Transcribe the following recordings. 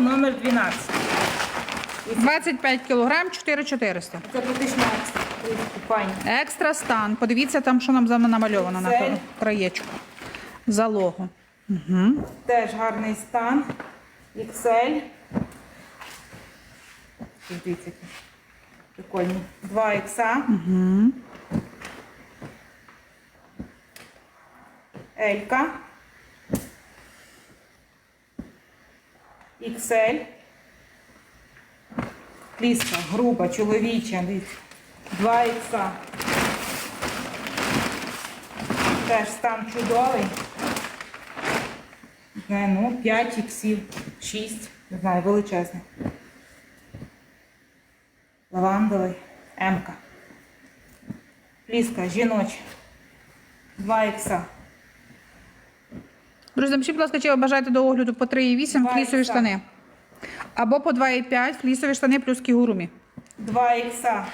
номер 12. 25 кг 4400. Це практично екстра. Купання. Екстра стан. Подивіться там, що нам за- намальовано на краєчку. Залогу. Угу. Теж гарний стан. XL. Дивіться, прикольні. 2 ікса. Угу. Елька. XL. Пліска, груба, чоловіча. 2 ікса. Теж стан чудовий. Не ну, 5 іксів, 6, не знаю, величезний. Лавандовий. М-ка. Пліска, жіноча. 2 ікса. Друзі, напишіть, будь ласка, чи ви бажаєте до огляду по 3,8 Два флісові штани. Або по 2,5 флісові штани плюс кігурумі. 2 ікса.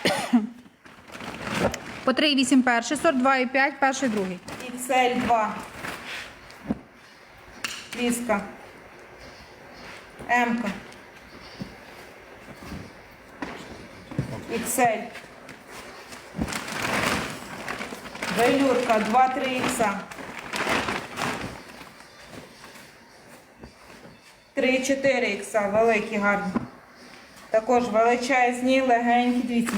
По 3,8 перший сорт, 2,5 перший другий. XL2. Пліска. М-ка. XL. Велюрка 2-3 ікса. 3-4 ікса, великі, гарні. Також величезні, легенькі, дивіться.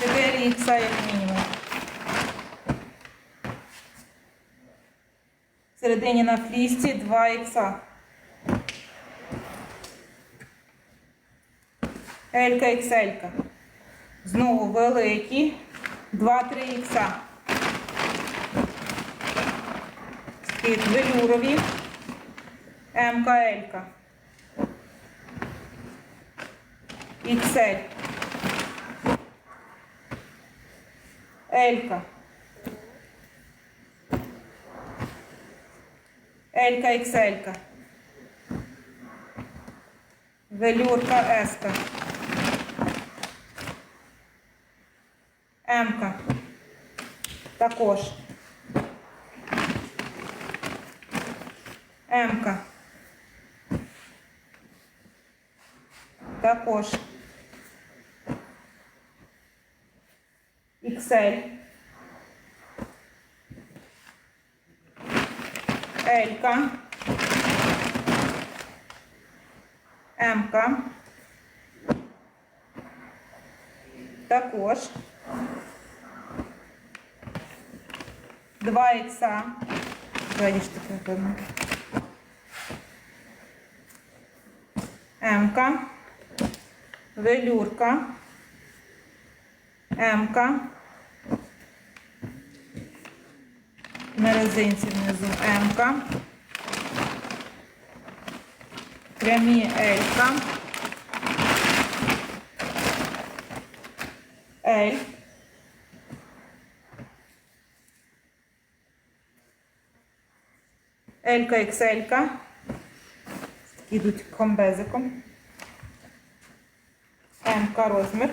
4 ікса як мінімум. Всередині на флісці 2 ікса. Елька ікселька. Знову великі. 2-3 ікса. Такі велюрові. МК Елька. Іксель. Елька. Елька ікселька. Велюрка Еска. Емка. Також. Емка. Також. Іксель. Елька. Емка. Також. Два ікса. Видиш таке певно. Емка. Велюрка. Емка. На резинці внизу М-ка. Прямі L-ка. L. L-ка, XL-ка. Такі комбезиком. М-ка розмір.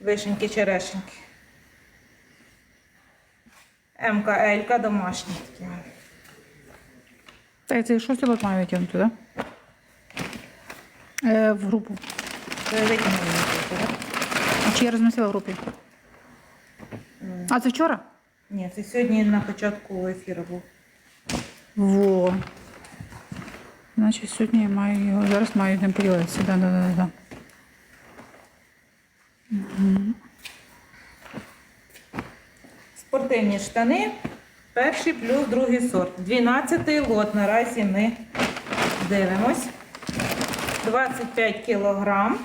Вишеньки, черешеньки. МК, Елька домашні такі. Так, це шостий лот має витягнути, так? Е, в групу. Це витягнули, так? А чи я розмістила в групі? А це вчора? Ні, це сьогодні на початку ефіру був. Во. Значить, сьогодні я маю його. Зараз маю з ним поділитися. Да, да, да, да. Спортивні штани. Перший плюс другий сорт. 12 лот. Наразі ми дивимось. 25 кілограм.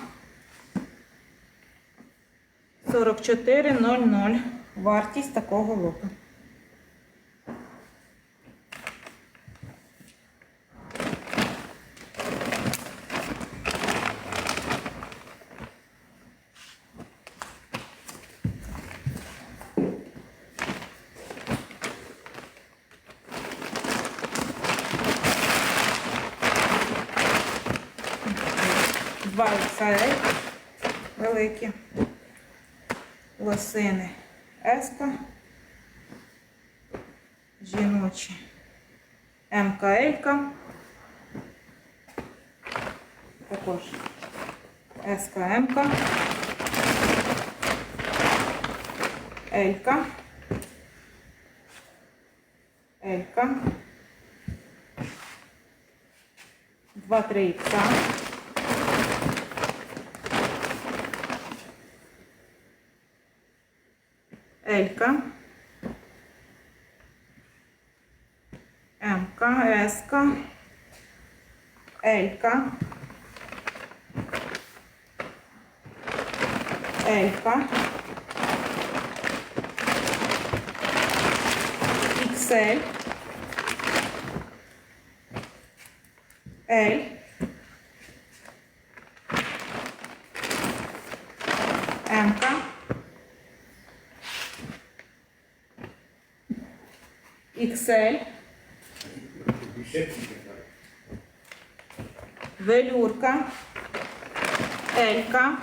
44,00 вартість такого лоту. Два XL великі. Лосини Еска. Жіночі МКЛ. Також СКМ. Елька. Елька. 2-3 ікса. Елька. Мка, Еска. Елька. Елька. XL. L. М-ка. XL. Велюрка. Елька.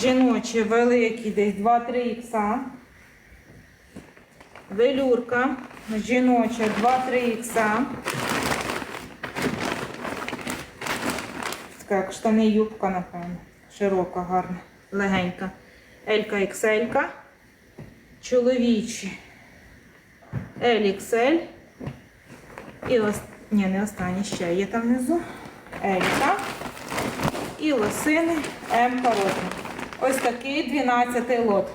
Жіночі великі, десь 2-3 ікса. Велюрка. Жіноча 2-3 ікса. Така як штани юбка, напевно. Широка, гарна, легенька. Елька XL. Чоловічі. LXL. І ос... Ні, не останні ще є там внизу. Елька. І лосини М розмір. Ось такий 12 лот.